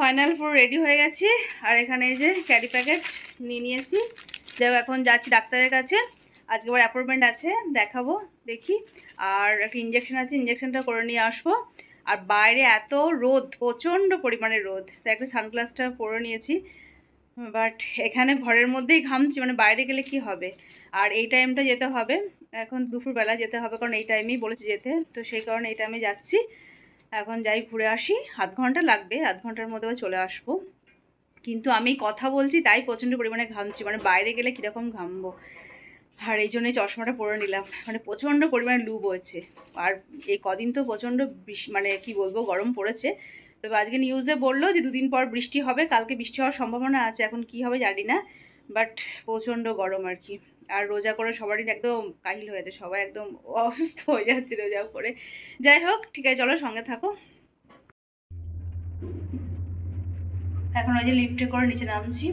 Final পুরো ready হয়ে গেছি। আর এখানে এই যে ক্যারি প্যাকেট নিয়ে নিয়েছি। যাই এখন যাচ্ছি ডাক্তারের কাছে। আজকে আবার অ্যাপয়েন্টমেন্ট আছে, দেখাবো, দেখি। আর একটা ইঞ্জেকশন আছে ইঞ্জেকশনটা করে নিয়ে আসব। আর বাইরে এত রোদ, প্রচণ্ড পরিমাণে রোদ। তাই একটা সানগ্লাসটা পরে নিয়েছি। বাট এখানে ঘরের মধ্যেই ঘামছি মানে বাইরে গেলে কি হবে? আর এই টাইমটা যেতে হবে। এখন দুপুরবেলা যেতে হবে, কারণ এই টাইমেই বলেছি যেতে। তো সেই কারণে এই টাইমে যাচ্ছি। এখন যাই ঘুরে আসি। আধ ঘণ্টা লাগবে, আধ ঘণ্টার মধ্যে চলে আসব। কিন্তু আমি কথা বলছি তাই প্রচণ্ড পরিমাণে ঘামছি মানে বাইরে গেলে কীরকম ঘামবো। আর এই জন্যই চশমাটা পরে নিলাম মানে প্রচণ্ড পরিমাণে লু বইছে। আর এই কদিন তো প্রচণ্ড মানে কি বলব, গরম পড়েছে। তবে আজকে নিউজে বলল যে দুদিন পর বৃষ্টি হবে, কালকে বৃষ্টি হওয়ার সম্ভাবনা আছে, এখন কি হবে জানি না। বাট প্রচণ্ড গরম আর কি। আর রোজা করে সবারই একদম কাহিল হয়ে যাচ্ছে সবাই একদম অসুস্থ হয়ে যাচ্ছে রোজা করে। যাই হোক, ঠিক আছে, চলো সঙ্গে থাকো। এখন ওই যে লিফটে করে নিচে নামছি।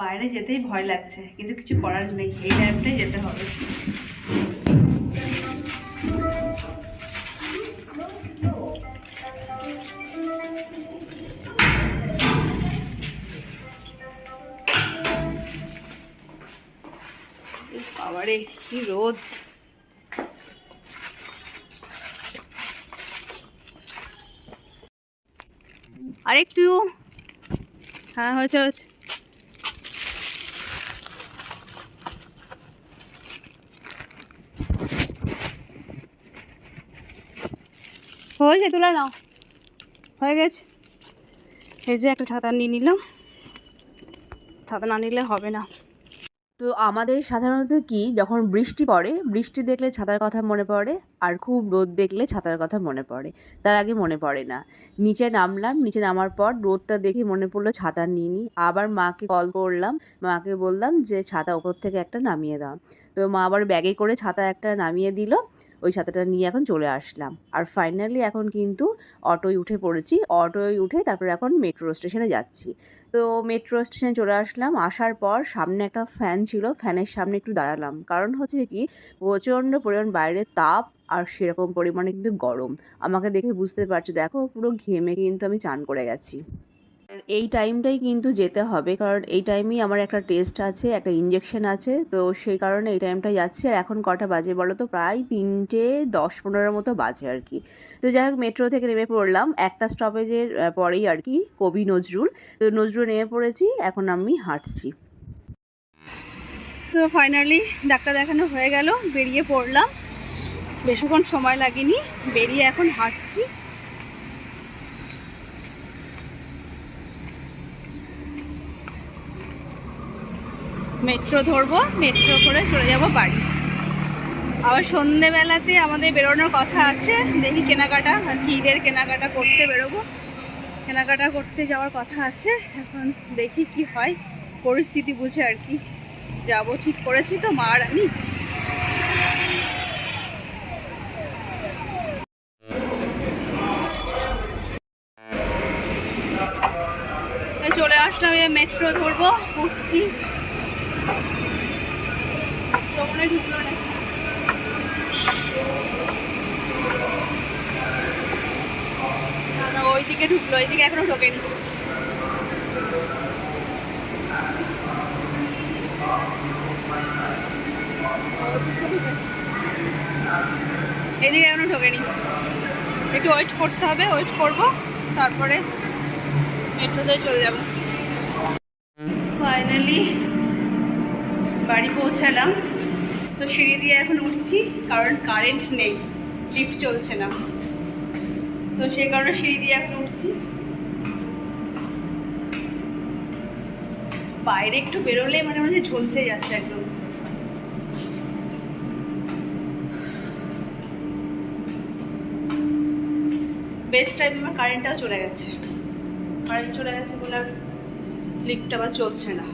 বাইরে যেতেই ভয় লাগছে, কিন্তু কিছু করার নেই, এই টাইমটাই যেতে হবে। বাবারে কি রোদ। আরেকটু হ্যাঁ হয়েছে হয়েছে। হয়েছে, তুলে নাও। হয়ে গেছে। এই যে একটা ছাতা নিয়ে নিলাম। ছাতা না নিলে হবে না। তো আমাদের সাধারণত কি, যখন বৃষ্টি পড়ে, বৃষ্টি দেখলে ছাতার কথা মনে পড়ে আর খুব রোদ দেখলে ছাতার কথা মনে পড়ে। তার আগে মনে পড়ে না। নিচে নামলাম, নিচে নামার পর রোদটা দেখে মনে পড়ল ছাতা নিয়ে আবার মাকে কল করলাম, মাকে বললাম যে ছাতা ওপর থেকে একটা নামিয়ে দাও। তো মা আবার ব্যাগে করে ছাতা একটা নামিয়ে দিল, ওই ছাতাটা নিয়ে এখন চলে আসলাম। আর ফাইনালি এখন কিন্তু অটোয় উঠে পড়েছি। অটোয় উঠে তারপর এখন মেট্রো স্টেশনে যাচ্ছি। তো মেট্রো স্টেশনে চলে আসলাম। আসার পর সামনে একটা ফ্যান ছিল ফ্যানের সামনে একটু দাঁড়ালাম। কারণ হচ্ছে কি, প্রচণ্ড পরিমাণ বাইরে তাপ আর সেরকম পরিমাণে কিন্তু গরম। আমাকে দেখে বুঝতে পারছ, দেখো পুরো ঘেমে কিন্তু আমি চান করে গেছি। এই টাইমটাই কিন্তু যেতে হবে। কারণ এই টাইমেই আমার একটা টেস্ট আছে, একটা ইঞ্জেকশন আছে। তো সেই কারণে এই টাইমটা যাচ্ছে। আর এখন কটা বাজে বলো তো? প্রায় তিনটে দশ পনেরোর মতো বাজে আর কি। তো যাই হোক মেট্রো থেকে নেমে পড়লাম। একটা স্টপেজের পরেই আর কি কবি নজরুল। তো নজরুল নেমে পড়েছি। এখন আমি হাঁটছি। তো ফাইনালি ডাক্তার দেখানো হয়ে গেল। বেরিয়ে পড়লাম। বেশিক্ষণ সময় লাগেনি। বেরিয়ে এখন হাঁটছি। মেট্রো ধরবো, মেট্রো করে চলে যাব বাড়ি। আবার সন্ধেবেলাতে আমাদের বেরোনোর কথা আছে, দেখি কেনাকাটা কি ঈদের কেনাকাটা করতে বেরোবো। কেনাকাটা করতে যাওয়ার কথা আছে, এখন দেখি কি হয়, পরিস্থিতি বুঝে আর কি। যাব ঠিক করেছি তো, মা আর আমি? ওইদিকে ঢুকলো এদিকে এখনও ঢোকেনি। এদিকে এখনও ঢোকেনি। একটু ওয়েট করতে হবে ওয়েট করব, তারপরে মেট্রোতে চলে যাব। ফাইনালি বাড়ি পৌঁছালাম। তো সিঁড়ি দিয়ে এখন উঠছি, কারণ কারেন্ট নেই লিফট চলছে না। তো সেই কারণে সিঁড়ি দিয়ে এখন উঠছি। বাইরে একটু বেরোলে মানে মানে ঝলসে যাচ্ছে একদম। বেস্ট টাইম আমার কারেন্টটাও চলে গেছে। কারেন্ট চলে গেছে বলে আর লিফট আবার চলছে না।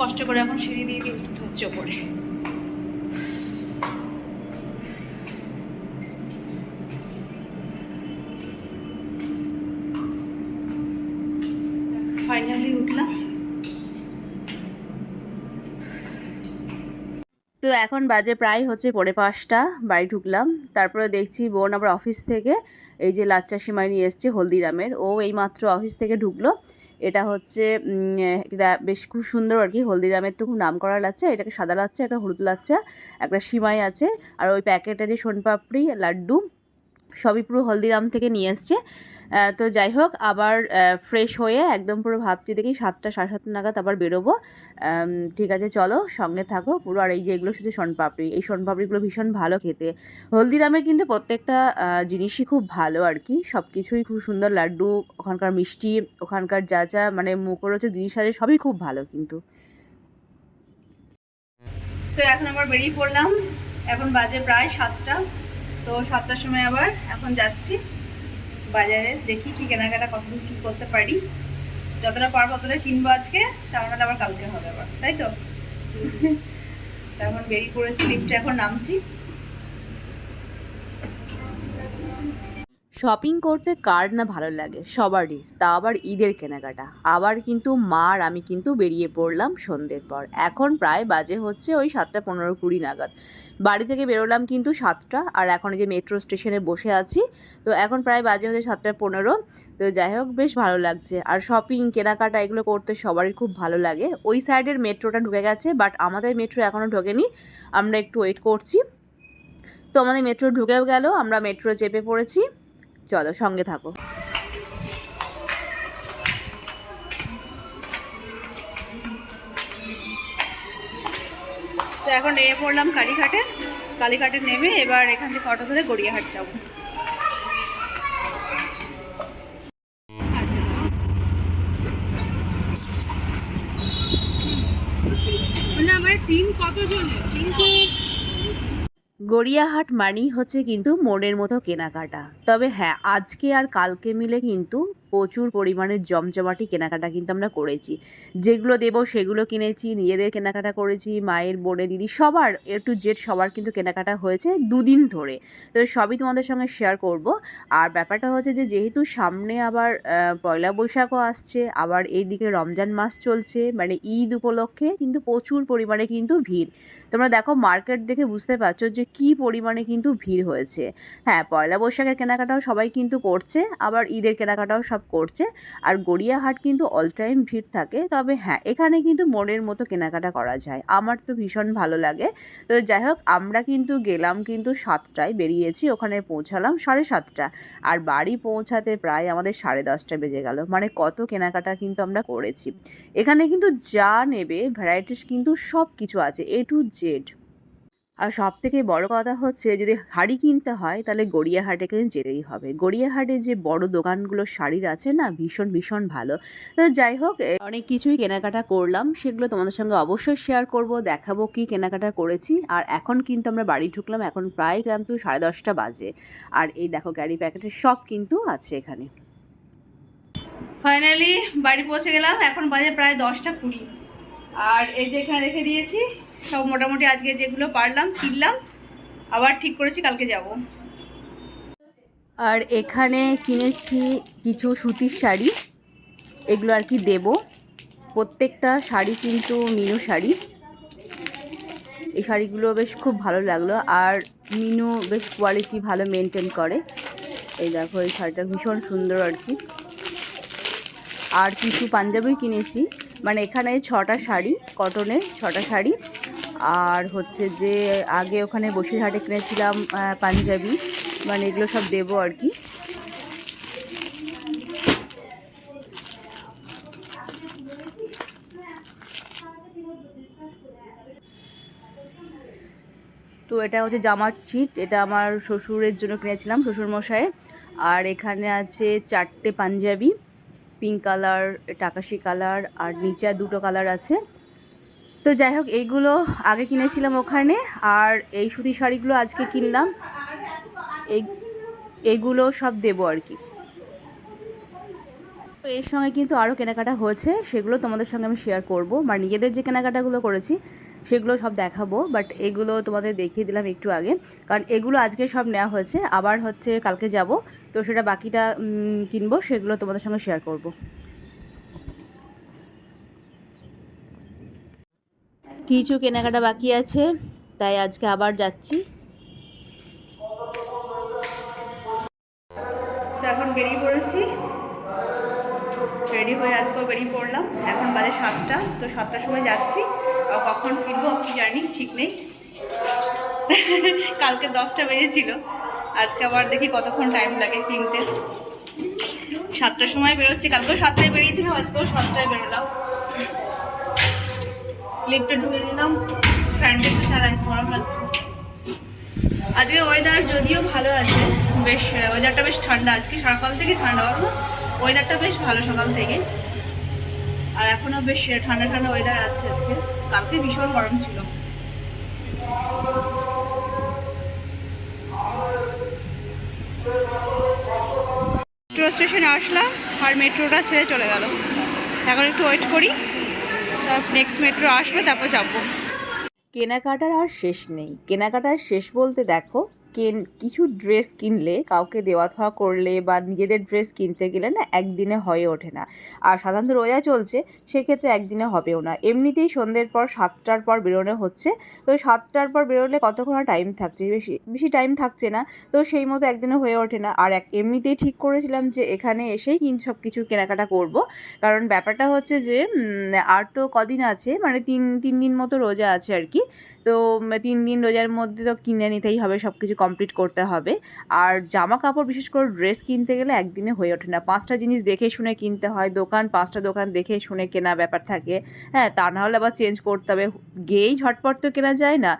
কষ্ট করে এখন সিঁড়ি দিয়ে দিয়ে উঠতে হচ্ছে ওপরে ফাইনালি উঠলাম তো এখন বাজে প্রায় হচ্ছে পৌনে পাঁচটা, বাড়ি ঢুকলাম। তারপরে দেখছি বোন আবার অফিস থেকে এই যে লাচ্চা সিমাই নিয়ে এসছে হলদিরামের। ও এইমাত্র অফিস থেকে ঢুকলো। এটা হচ্ছে এটা বেশ খুব সুন্দর আর কি। হলদিরামের তো খুব নাম করা লাচ্চা। এটাকে সাদা লাচ্চা, একটা হলুদ লাচ্চা, একটা সিমাই আছে। আর ওই প্যাকেটে যে সোনপাপড়ি, লাড্ডু, সবই পুরো হলদিরাম থেকে নিয়ে এসছে। তো যাই হোক, আবার ফ্রেশ হয়ে একদম পুরো ভাবছি দেখি সাতটা, সাড়ে সাতটা নাগাদ আবার বেরোবো। ঠিক আছে, চলো সঙ্গে থাকো। পুরো আর এই যে এগুলো শুধু সোনপাপড়ি এই সোনপাপড়িগুলো ভীষণ ভালো খেতে। হলদিরামের কিন্তু প্রত্যেকটা জিনিসই খুব ভালো আর কি। সব কিছুই খুব সুন্দর, লাড্ডু, ওখানকার মিষ্টি, ওখানকার যা যা মানে মুখরোচক জিনিস আছে, সবই খুব ভালো কিন্তু। তো এখন আবার বেরিয়ে পড়লাম। এখন বাজে প্রায় সাতটা। তো সাতটার সময় আবার এখন যাচ্ছি। বাজারে দেখি কি কেনাকাটা কতদূর কি করতে পারি। যতটা পারব ততটা কিনবো আজকে। তাহলে আবার কালকে হবে আবার তাই তো? তো এখন বেরিয়ে পড়েছি লিফটে এখন নামছি। শপিং করতে কার না ভালো লাগে? সবারই। তা আবার ঈদের কেনাকাটা। আবার কিন্তু মা আর আমি কিন্তু বেরিয়ে পড়লাম সন্ধ্যের পর। এখন প্রায় বাজে হচ্ছে ওই সাতটা পনেরো কুড়ি নাগাদ। বাড়ি থেকে বেরোলাম কিন্তু সাতটা, আর এখন যে মেট্রো স্টেশনে বসে আছি, তো এখন প্রায় বাজে হচ্ছে সাতটা পনেরো। তো যাই হোক, বেশ ভালো লাগছে। আর শপিং কেনাকাটা এগুলো করতে সবারই খুব ভালো লাগে। ওই সাইডের মেট্রোটা ঢুকে গেছে বাট আমাদের মেট্রো এখনও ঢোকেনি। আমরা একটু ওয়েট করছি। তো আমাদের মেট্রো ঢুকেও গেল, আমরা মেট্রো চেপে পড়েছি। চলো সঙ্গে থাকো। তো এখন নেমে পড়লাম কালীঘাটে। কালীঘাটে নেমে এবার এখান থেকে অটো ধরে গড়িয়াহাট যাব মানে আমার টিম কতজনের টিম গড়িয়াহাট মানেই হচ্ছে কিন্তু মনের মতো কেনাকাটা। তবে হ্যাঁ আজকে আর কালকে মিলে কিন্তু প্রচুর পরিমাণে জমজমাটি কেনাকাটা কিন্তু আমরা করেছি। যেগুলো দেবো সেগুলো কিনেছি, নিজেদের কেনাকাটা করেছি, মায়ের বোনে দিদি, সবার এ টু জেড সবার কিন্তু কেনাকাটা হয়েছে দুদিন ধরে। তো সবই তোমাদের সঙ্গে শেয়ার করব। আর ব্যাপারটা হচ্ছে যে, যেহেতু সামনে আবার পয়লা বৈশাখও আসছে, আবার এইদিকে রমজান মাস চলছে মানে ঈদ উপলক্ষে কিন্তু প্রচুর পরিমাণে কিন্তু ভিড়। তোমরা দেখো মার্কেট দেখে বুঝতে পারছ যে, কি পরিমাণে কিন্তু ভিড় হয়েছে। হ্যাঁ পয়লা বৈশাখের কেনাকাটাও সবাই কিন্তু করছে, আবার ঈদের কেনাকাটাও সব করছে। আর গড়িয়াহাট কিন্তু অল টাইম ভিড় থাকে। তবে হ্যাঁ এখানে কিন্তু মনের মতো কেনাকাটা করা যায়। আমার তো ভীষণ ভালো লাগে। তো যাই হোক, আমরা কিন্তু গেলাম কিন্তু সাতটায়, বেরিয়েছি, ওখানে পৌঁছালাম সাড়ে সাতটা। আর বাড়ি পৌঁছাতে প্রায় আমাদের সাড়ে দশটা বেজে গেল। মানে কত কেনাকাটা কিন্তু আমরা করেছি। এখানে কিন্তু যা নেবে ভ্যারাইটিস কিন্তু সব কিছু আছে এ টু জেড আর সব থেকে বড় কথা হচ্ছে, যদি শাড়ি কিনতে হয়, তাহলে গড়িয়াহাটে কিন্তু যেতেই হবে। গড়িয়াহাটে যে বড় দোকানগুলো শাড়ির আছে না, ভীষণ ভীষণ ভালো। তো যাই হোক অনেক কিছুই কেনাকাটা করলাম, সেগুলো তোমাদের সঙ্গে অবশ্যই শেয়ার করব, দেখাবো কি কেনাকাটা করেছি। আর এখন কিন্তু আমরা বাড়ি ঢুকলাম, এখন প্রায় কিন্তু সাড়ে দশটা বাজে। আর এই দেখো ক্যারি প্যাকেটের সব কিন্তু আছে এখানে। ফাইনালি বাড়ি পৌঁছে গেলাম, এখন বাজে প্রায় দশটা কুড়ি। আর এই যে এখানে রেখে দিয়েছি সব মোটামুটি আজকে যেগুলো পারলাম, কিনলাম, আবার ঠিক করেছি, কালকে যাব। আর এখানে কিনেছি কিছু সুতির শাড়ি, এগুলো আর কি দেব। প্রত্যেকটা শাড়ি কিন্তু মিনু শাড়ি। এই শাড়িগুলো বেশ খুব ভালো লাগল, আর মিনু বেশ কোয়ালিটি ভালো মেনটেন করে। এই দেখো, এই শাড়িটা ভীষণ সুন্দর আর কি। আর কিছু পাঞ্জাবি কিনেছি মানে এখানে ছটা শাড়ি কটনের ছটা শাড়ি। আর হচ্ছে যে আগে ওখানে বসিরহাটে কিনেছিলাম পাঞ্জাবি। মানে এগুলো সব দেবো আর কি। তো এটা হচ্ছে জামার ছিট, এটা আমার শ্বশুরের জন্য কিনেছিলাম শ্বশুর শ্বশুরমশাইয়ের। আর এখানে আছে চারটে পাঞ্জাবি পিঙ্ক কালার টাকাশি কালার আর নিচে দুটো কালার আছে। তো যাই হোক এইগুলো আগে কিনেছিলাম ওখানে, আর এই সুতি শাড়িগুলো আজকে কিনলাম। এই, এগুলো সব দেবো আর কি। তো এর সঙ্গে কিন্তু আরও কেনাকাটা হয়েছে, সেগুলো তোমাদের সঙ্গে আমি শেয়ার করব। মানে নিজেদের যে কেনাকাটাগুলো করেছি, সেগুলো সব দেখাবো বাট এগুলো তোমাদের দেখিয়ে দিলাম একটু আগে। কারণ এগুলো আজকে সব নেওয়া হয়েছে, আবার হচ্ছে কালকে যাব, তো সেটা বাকিটা কিনবো, সেগুলো তোমাদের সঙ্গে শেয়ার করব। কিছু কেনাকাটা বাকি আছে, তাই আজকে আবার যাচ্ছি। এখন বেরিয়ে পড়েছি। রেডি হয়ে আজকেও বেরিয়ে পড়লাম। এখন বাজে সাতটা, তো সাতটার সময় যাচ্ছি। কখন ফিরবো কি জানি, ঠিক নেই। কালকে দশটা বেজেছিল। আজকে আবার দেখি কতক্ষণ টাইম লাগে কিনতে। সাতটার সময় বেরোচ্ছি। কালকেও সাতটায় বেরিয়েছিলাম, আজকেও সাতটায় বেরোলাম। লিফটে ঢুকে দিলাম। ফ্যানটা একটু চালাই গরম লাগছে আজকে ওয়েদার যদিও ভালো আছে, বেশ ওয়েদারটা বেশ ঠান্ডা। আজকে সকাল থেকে ঠান্ডা, বলো? ওয়েদারটা বেশ ভালো সকাল থেকে। আর এখনও বেশ ঠান্ডা ঠান্ডা ওয়েদার আছে আজকে। কালকে ভীষণ গরম ছিল। মেট্রো স্টেশনে আসলাম, আর মেট্রোটা ছেড়ে চলে গেল। এখন একটু ওয়েট করি। নেক্সট মেট্রো আসবে তারপর যাব। কেনাকাটার আর শেষ নেই। কেনাকাটার শেষ বলতে দেখো কেন, কিছু ড্রেস কিনলে, কাউকে দেওয়া থাওয়া করলে বা নিজেদের ড্রেস কিনতে গেলে না একদিনে হয়ে ওঠে না। আর সাধারণত রোজা চলছে, সেক্ষেত্রে একদিনে হবেও না। এমনিতেই সন্ধ্যের পর সাতটার পর বেরোনো হচ্ছে। তো সাতটার পর বেরোলে কতক্ষণ টাইম থাকছে? বেশি বেশি টাইম থাকছে না। তো সেই মতো একদিনে হয়ে ওঠে না। আর এক, এমনিতেই ঠিক করেছিলাম যে এখানে এসেই কিন সব কিছু কেনাকাটা করব। কারণ ব্যাপারটা হচ্ছে যে আর তো কদিন আছে মানে তিন তিন দিন মতো রোজা আছে আর কি। তো তিন দিন রোজার মধ্যে তো কিনে নিতেই হবে সব কিছু কমপ্লিট করতে হবে। আর জামা কাপড় বিশেষ করে ড্রেস কিনতে গেলে একদিনে হয়ে ওঠে না। পাঁচটা জিনিস দেখে শুনে কিনতে হয়, দোকান, পাঁচটা দোকান দেখে শুনে কেনা ব্যাপার থাকে। হ্যাঁ তা না হলে আবার চেঞ্জ করতে হবে। গেয়েই ঝটপট তো কেনা যায় না।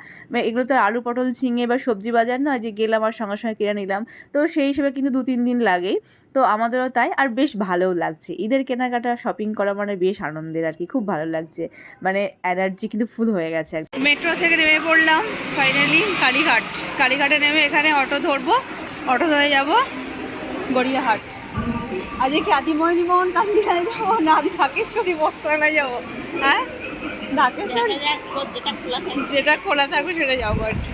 এগুলো তো আলু পটল, ঝিঙে বা সবজি বাজার নয় যে গেলাম আর সঙ্গে সঙ্গে কিনে নিলাম। তো সেই হিসেবে কিন্তু দু তিন দিন লাগেই। তো আমাদেরও তাই, আর বেশ ভালোও লাগছে। ঈদের কেনাকাটা শপিং করা মানে বেশ আনন্দের আর কি। খুব ভালো লাগছে। মানে এনার্জি কিন্তু ফুল হয়ে গেছে। মেট্রো নেমে পড়লাম ফাইনালি কালীঘাট। কালীঘাটে নেমে এখানে অটো ধরবো অটো ধরে যাব গড়িয়াহাট। আজকে কি আদি আদিময়নী মোহন কাঞ্জিখানে যাব না আদি ঢাকেশ্বরী বস্ত্রালয় যাব? হ্যাঁ? ঢাকেশ্বরী যেটা খোলা থাকবে সেটা যাব আর কি।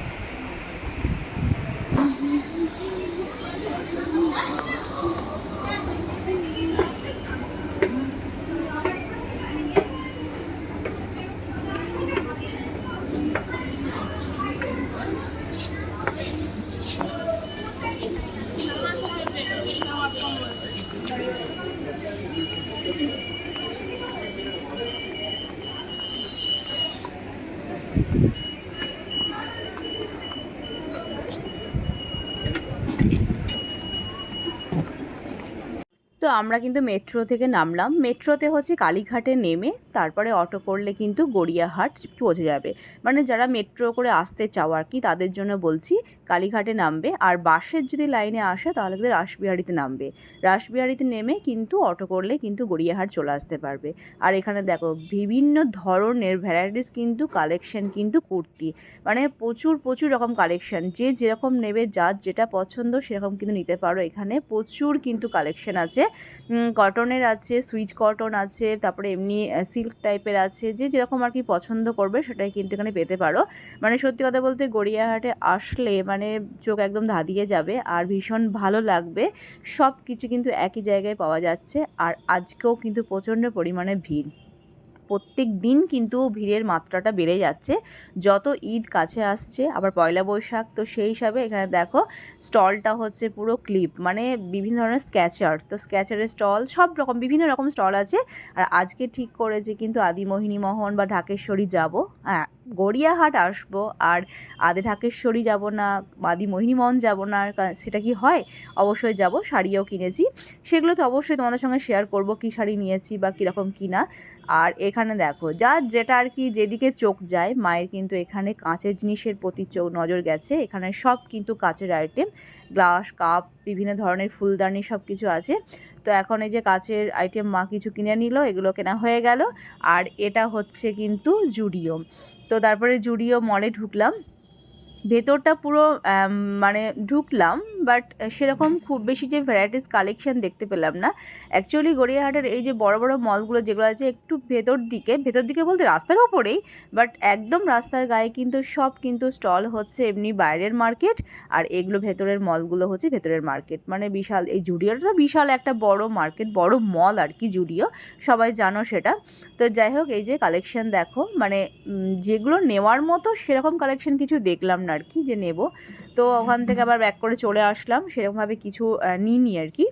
আমরা কিন্তু মেট্রো থেকে নামলাম। মেট্রোতে হচ্ছে কালীঘাটে নেমে তারপরে অটো করলে কিন্তু গড়িয়াহাট পৌঁছে যাবে। মানে যারা মেট্রো করে আসতে চাও আর কি, তাদের জন্য বলছি কালীঘাটে নামবে। আর বাসের যদি লাইনে আসে তাহলে কিন্তু রাসবিহারিতে নামবে। রাসবিহারিতে নেমে কিন্তু অটো করলে কিন্তু গড়িয়াহাট চলে আসতে পারবে। আর এখানে দেখো, বিভিন্ন ধরনের ভ্যারাইটিস কিন্তু কালেকশন কিন্তু কুর্তি। মানে প্রচুর প্রচুর রকম কালেকশন যে যেরকম নেবে, যার যেটা পছন্দ সেরকম কিন্তু নিতে পারো। এখানে প্রচুর কিন্তু কালেকশন আছে। কটনের আছে সুইচ কটন আছে, তারপরে এমনি সিল্ক টাইপের আছে, যে যেরকম আর কি পছন্দ করবে সেটাই কিন্তু এখানে পেতে পারো। মানে সত্যি কথা বলতে গড়িয়াহাটে আসলে মানে চোখ একদম ধাঁধিয়ে যাবে আর ভীষণ ভালো লাগবে। সব কিছু কিন্তু একই জায়গায় পাওয়া যাচ্ছে আর আজকেও কিন্তু প্রচণ্ড পরিমাণে ভিড়। প্রত্যেক দিন কিন্তু ভিড়ের মাত্রাটা বেড়ে যাচ্ছে। যত ঈদ কাছে আসছে, আবার পয়লা বৈশাখ, তো সেই হিসাবে এখানে দেখো স্টলটা হচ্ছে পুরো ক্লিপ মানে বিভিন্ন ধরনের স্ক্যাচার, তো স্ক্যাচারের স্টল, সব রকম, বিভিন্ন রকম স্টল আছে। আর আজকে ঠিক করেছে কিন্তু আদিমোহিনী মোহন বা ঢাকেশ্বরী যাব। হ্যাঁ গড়িয়াহাট আসব আর আদে ঢাকেশ্বরী যাব না, আদি মোহিনীমোহন যাব না সেটা কি হয়? অবশ্যই যাব, শাড়িও কিনেছি। সেগুলো তো অবশ্যই তোমাদের সঙ্গে শেয়ার করব, কী শাড়ি নিয়েছি বা কীরকম কী না আর এখানে দেখো, যা যেটা আর কি যেদিকে চোখ যায়, মায়ের কিন্তু এখানে কাঁচের জিনিসের প্রতি চোখ নজর গেছে। এখানে সব কিন্তু কাঁচের আইটেম গ্লাস কাপ বিভিন্ন ধরনের ফুলদানি সব কিছু আছে। তো এখন এই যে কাঁচের আইটেম মা কিছু কিনে নিল, এগুলো কেনা হয়ে গেল। আর এটা হচ্ছে কিন্তু জুডিও। তো তারপরে জুডিও মলে ঢুকলাম। ভেতরটা পুরো মানে ঢুকলাম বাট সেরকম খুব বেশি যে ভ্যারাইটিস কালেকশন দেখতে পেলাম না। অ্যাকচুয়ালি গড়িয়াহাটের এই যে বড় বড় মলগুলো যেগুলো আছে একটু ভেতর দিকে ভেতর দিকে বলতে রাস্তার ওপরেই বাট একদম রাস্তার গায়ে কিন্তু সব কিন্তু স্টল হচ্ছে এমনি বাইরের মার্কেট আর এগুলো ভেতরের মলগুলো হচ্ছে ভেতরের মার্কেট মানে বিশাল, এই জুডিওটা বিশাল একটা বড় মার্কেট বড় মল আর কি জুডিও, সবাই জানো সেটা। তো যাই হোক, এই যে কালেকশন দেখো মানে যেগুলো নেওয়ার মতো সেরকম কালেকশন কিছু দেখলাম না আর কি যে নেব। তো ওখান থেকে আবার ব্যাক করে চলে আসলাম, সেরকমভাবে কিছু নিইনি আর কি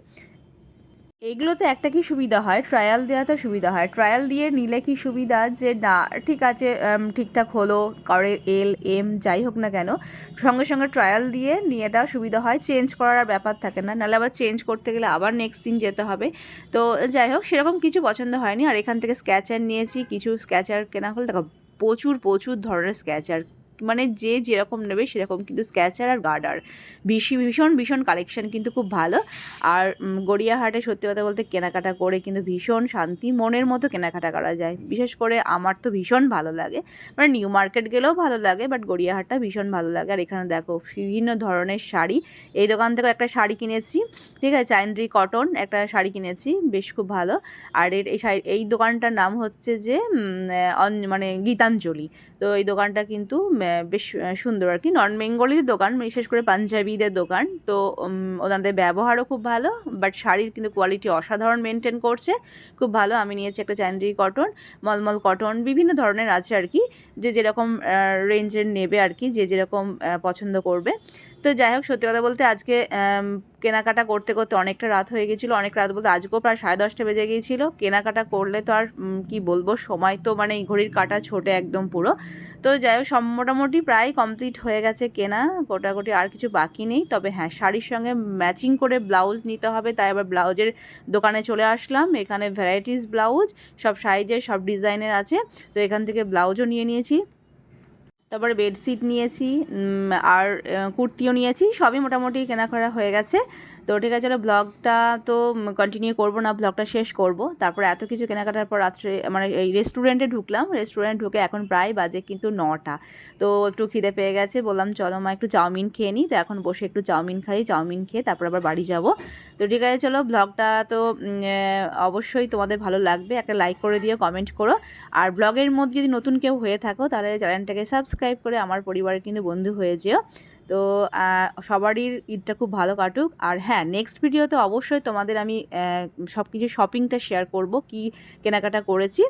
এগুলোতে একটা কি সুবিধা হয়? ট্রায়াল দেওয়াতে সুবিধা হয়। ট্রায়াল দিয়ে নিলে কি সুবিধা? যে না, ঠিক আছে ঠিকঠাক হলো, কারে এল, এম, যাই হোক না কেন, সঙ্গে সঙ্গে ট্রায়াল দিয়ে নিয়েটা সুবিধা হয়। চেঞ্জ করার আর ব্যাপার থাকে না। নাহলে আবার চেঞ্জ করতে গেলে আবার নেক্সট দিন যেতে হবে। তো যাই হোক, সেরকম কিছু পছন্দ হয়নি। আর এখান থেকে স্ক্যাচার নিয়েছি, কিছু স্ক্যাচার কেনা হলে। দেখো, প্রচুর প্রচুর ধরনের স্ক্যাচার মানে যে যেরকম নেবে সেরকম কিন্তু স্ক্যাচার আর গার্ডার বেশি ভীষণ ভীষণ কালেকশন কিন্তু খুব ভালো। আর গড়িয়াহাটে সত্যি কথা বলতে কেনাকাটা করে কিন্তু ভীষণ শান্তি, মনের মতো কেনাকাটা করা যায়। বিশেষ করে আমার তো ভীষণ ভালো লাগে। মানে নিউ মার্কেট গেলেও ভালো লাগে বাট গড়িয়াহাটটা ভীষণ ভালো লাগে। আর এখানে দেখো, বিভিন্ন ধরনের শাড়ি। এই দোকান থেকে একটা শাড়ি কিনেছি, ঠিক আছে? চাইন্দ্রি কটন একটা শাড়ি কিনেছি, বেশ খুব ভালো। আর এর, এই শাড়ি, এই দোকানটার নাম হচ্ছে যে মানে গীতাঞ্জলি। তো এই দোকানটা কিন্তু বেশ সুন্দর আর কি। নন বেঙ্গলির দোকান, বিশেষ করে পাঞ্জাবিদের দোকান। তো ওনাদের ব্যবহারও খুব ভালো, বাট শাড়ির কিন্তু কোয়ালিটি অসাধারণ মেনটেন করছে। খুব ভালো, আমি নিয়েছি একটা চাইন্দ্রি কটন মলমল কটন বিভিন্ন ধরনের আছে আর কি, যে যেরকম রেঞ্জের নেবে আর কি, যে যেরকম পছন্দ করবে। তো যাই হোক, সত্যি কথা বলতে আজকে কেনাকাটা করতে করতে অনেকটা রাত হয়ে গেছিল, অনেক রাত বলতে আজকেও প্রায় সাড়ে দশটা বেজে গিয়েছিল কেনাকাটা করলে তো আর কি বলব, সময় তো মানে ঘড়ির কাটা ছোটে একদম পুরো। তো যাই হোক সব মোটামুটি প্রায় কমপ্লিট হয়ে গেছে কেনা গোটাগুটি আর কিছু বাকি নেই। তবে হ্যাঁ শাড়ির সঙ্গে ম্যাচিং করে ব্লাউজ নিতে হবে, তাই আবার ব্লাউজের দোকানে চলে আসলাম। এখানে ভ্যারাইটিস ব্লাউজ সব সাইজের সব ডিজাইনের আছে। তো এখান থেকে ব্লাউজও নিয়ে নিয়েছি। তারপরে বেডশিট নিয়েছি আর কুর্তিও নিয়েছি সবই মোটামুটি কেনাকাটা হয়ে গেছে। তো ঠিক আছে চলো ব্লগটা তো কন্টিনিউ করব না ব্লগটা শেষ করব। তারপর এত কিছু কেনাকাটার পর রাত্রে মানে এই রেস্টুরেন্টে ঢুকলাম রেস্টুরেন্ট ঢুকে এখন প্রায় বাজে কিন্তু নটা। তো একটু খিদে পেয়ে গেছে, বললাম চলো মা একটু চাউমিন খেয়ে নিই তো এখন বসে একটু চাউমিন খাই, চাউমিন খেয়ে তারপর আবার বাড়ি যাব। তো ঠিক আছে, চলো ব্লগটা তো অবশ্যই তোমাদের ভালো লাগবে, একটা লাইক করে দিও কমেন্ট করো। আর ব্লগের মধ্যে যদি নতুন কেউ হয়ে থাকো, তাহলে চ্যানেলটাকে সাবস্ক্রাইব করে আমার পরিবারের কিন্তু বন্ধু হয়ে যেও। তো সবারই ঈদটা খুব ভালো কাটুক। আর হ্যাঁ নেক্সট ভিডিওতে অবশ্যই তোমাদের আমি সব কিছু শপিংটা শেয়ার করব, কি কেনাকাটা করেছি।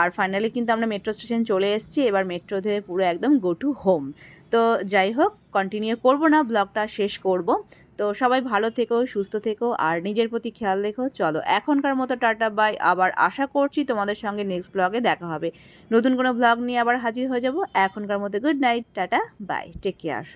আর ফাইনালি কিন্তু আমরা মেট্রো স্টেশন চলে এসেছি, এবার মেট্রো ধরে পুরো একদম গো টু হোম তো, যাই হোক কন্টিনিউ করব না ব্লগটা শেষ করব। তো, সবাই ভালো থেকো, সুস্থ থেকো, আর নিজের প্রতি খেয়াল রেখো। চলো, এখনকার মতো টাটা বাই আবার আশা করছি তোমাদের সঙ্গে নেক্সট ব্লগে দেখা হবে। নতুন কোনো ব্লগ নিয়ে আবার হাজির হয়ে যাব। এখনকার মতো good night tata bye take care